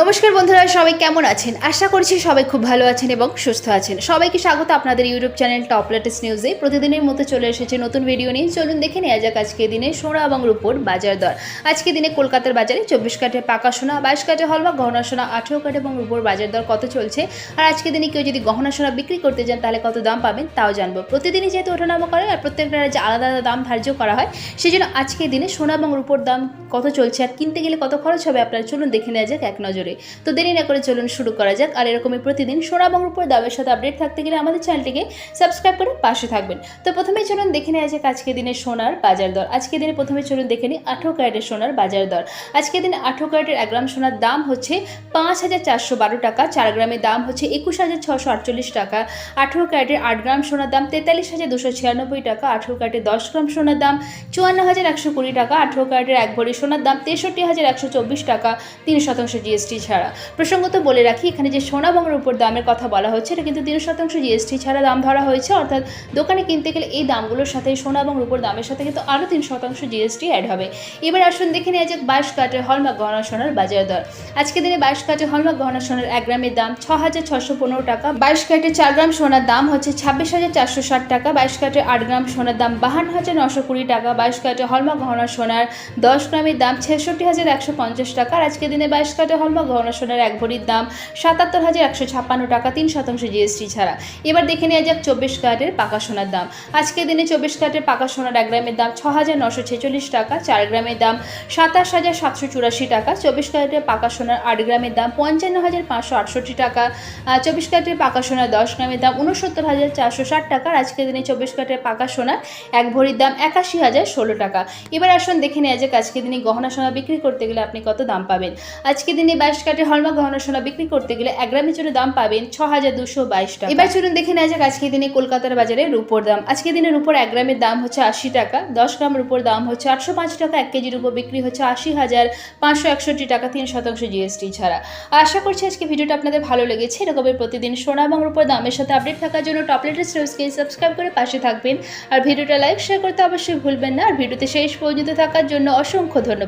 নমস্কার বন্ধুরা, সবাই কেমন আছেন? আশা করছি সবাই খুব ভালো আছেন এবং সুস্থ আছেন। সবাইকে স্বাগত আপনাদের ইউটিউব চ্যানেল টপ লেটেস্ট নিউজে। প্রতিদিনের মতো চলে এসেছে নতুন ভিডিও নিয়ে। চলুন দেখে নেওয়া যাক আজকে দিনে সোনা এবং রূপোর বাজার দর। আজকে দিনে কলকাতার বাজারে চব্বিশ কাঠে পাকা সোনা, বাইশ কাঠে হলমা গহনা সোনা, আঠেরো কাঠ এবং রূপোর বাজার দর কত চলছে? আর আজকে দিনে কেউ যদি গহনা সোনা বিক্রি করতে যান তাহলে কত দাম পাবেন তাও জানব। প্রতিদিনই যেহেতু ওঠানামা করে, আর প্রত্যেকটা রাজ্যে আলাদা আলাদা দাম ধার্য করা হয় সেই জন্য আজকে দিনে সোনা এবং রূপোর দাম কত চলছে আর কিনতে গেলে কত খরচ হবে আপনারা চলুন দেখে নেওয়া যাক এক নজরে। তো দেরি না করে চলুন শুরু করা যাক। আর এরকমই প্রতিদিন সোনা এবং রূপোর দামের সাথে আপডেট থাকতে গেলে আমাদের চ্যানেলটিকে সাবস্ক্রাইব করে পাশে থাকবেন। তো প্রথমে চলুন দেখে নেওয়া যাক আজকে দিনে সোনার বাজার দর। আজকে দিনে প্রথমে চলুন দেখে নিই আঠেরো ক্যারেটের সোনার বাজার দর। আজকে দিনে আঠেরো ক্যারেটের এক গ্রাম সোনার দাম হচ্ছে পাঁচ হাজার চারশো বারো টাকা। চার গ্রামের দাম হচ্ছে একুশ হাজার ছশো আটচল্লিশ টাকা। আঠেরো ক্যারেটের আট গ্রাম সোনার দাম তেতাল্লিশ হাজার দুশো ছিয়ানব্বই টাকা। আঠেরো ক্যারেটের দশ গ্রাম সোনার দাম চুয়ান্ন হাজার একশো কুড়ি টাকা। আঠেরো ক্যারেটের এক ভরি সোনার দাম তেষট্টি হাজার একশো চব্বিশ টাকা। তিন শতাংশ জিএসটি ছাড়া। প্রসঙ্গত বলে রাখি, এখানে যে সোনা এবং রূপোর দামের কথা বলা হচ্ছে, এটা কিন্তু তিন শতাংশ জিএসটি ছাড়া দাম ধরা হয়েছে। অর্থাৎ দোকানে কিনতে গেলে এই দামগুলোর সাথে সোনা এবং রূপোর দামের সাথে কিন্তু আরও তিন শতাংশ জিএসটি অ্যাড হবে। এবার আসুন দেখে নেওয়া যাক বাইশ কাঠের হলমার্ক গহনা সোনার বাজার দর আজকে দিনে বাইশ কাঠের হলমার্ক গহনা সোনার এক গ্রামের দাম ছ হাজার ছশো পনেরো টাকা। বাইশ কাঠের চার গ্রাম সোনার দাম হচ্ছে ছাব্বিশ হাজার চারশো ষাট টাকা। বাইশ কাঠের আট গ্রাম সোনার দাম বাহান্ন হাজার নশো কুড়ি টাকা। বাইশ কাঠের হলমার্ক গহনা সোনার দশ গ্রামের দাম ছেষট্টি হাজার একশো পঞ্চাশ টাকা। আজকে দিনে বাইশ কাঠের হলমার্ক গহনা সোনার এক ভরির দাম সাতাত্তর হাজার একশো ছাপ্পান্ন টাকা, তিন শতাংশ জিএসটি ছাড়া। এবার দেখে নেওয়া যাক চব্বিশ কাঠের পাকা সোনার দাম। আজকের দিনে চব্বিশ কাঠের পাকা সোনার এক গ্রামের দাম ছ হাজার নশো ছেচল্লিশ টাকা, চার গ্রামের দাম সাতাশ হাজার সাতশো চুরাশি টাকা, চব্বিশ ক্যারেটের পাকা সোনার আট গ্রামের দাম পঞ্চান্ন হাজার পাঁচশো আটষট্টি টাকা চব্বিশ ক্যারেটের পাকা সোনার দশ গ্রামের দাম উনসত্তর হাজার চারশো ষাট টাকা, আজকের দিনে চব্বিশ ক্যারেটের পাকা সোনার এক ভরির দাম একাশি হাজার ষোলো টাকা। এবার আসুন দেখে নেওয়া যাক আজকে দিনে গহনা সোনা বিক্রি করতে গেলে আপনি কত দাম পাবেন। আজকে দিনে বাইশ কাঠের হলমা গহনা সোনা বিক্রি করতে গেলে এক গ্রামের জন্য দাম পাবেন ছ হাজার দুশো বাইশ টাকা। এবার চলুন দেখে নেওয়া যাক আজকে দিনে কলকাতার বাজারে রূপোর দাম। আজকে দিনে রূপোর এক গ্রামের দাম হচ্ছে আশি টাকা, দশ গ্রাম রূপোর দাম হচ্ছে আটশো পাঁচ টাকা, এক কেজির উপর বিক্রি হচ্ছে আশি হাজার পাঁচশো একষট্টি টাকা, তিন শতাংশ জিএসটি ছাড়া। আশা করছি আজকে ভিডিওটা আপনাদের ভালো লেগেছে। এরকমের প্রতিদিন সোনা এবং রূপোর দামের সাথে আপডেট থাকার জন্য টপ লেটেস্ট নিউজকে সাবস্ক্রাইব করে পাশে থাকবেন। আর ভিডিওটা লাইক শেয়ার করতে অবশ্যই ভুলবেন না। আর ভিডিওতে শেষ পর্যন্ত থাকার জন্য অসংখ্য ধন্যবাদ।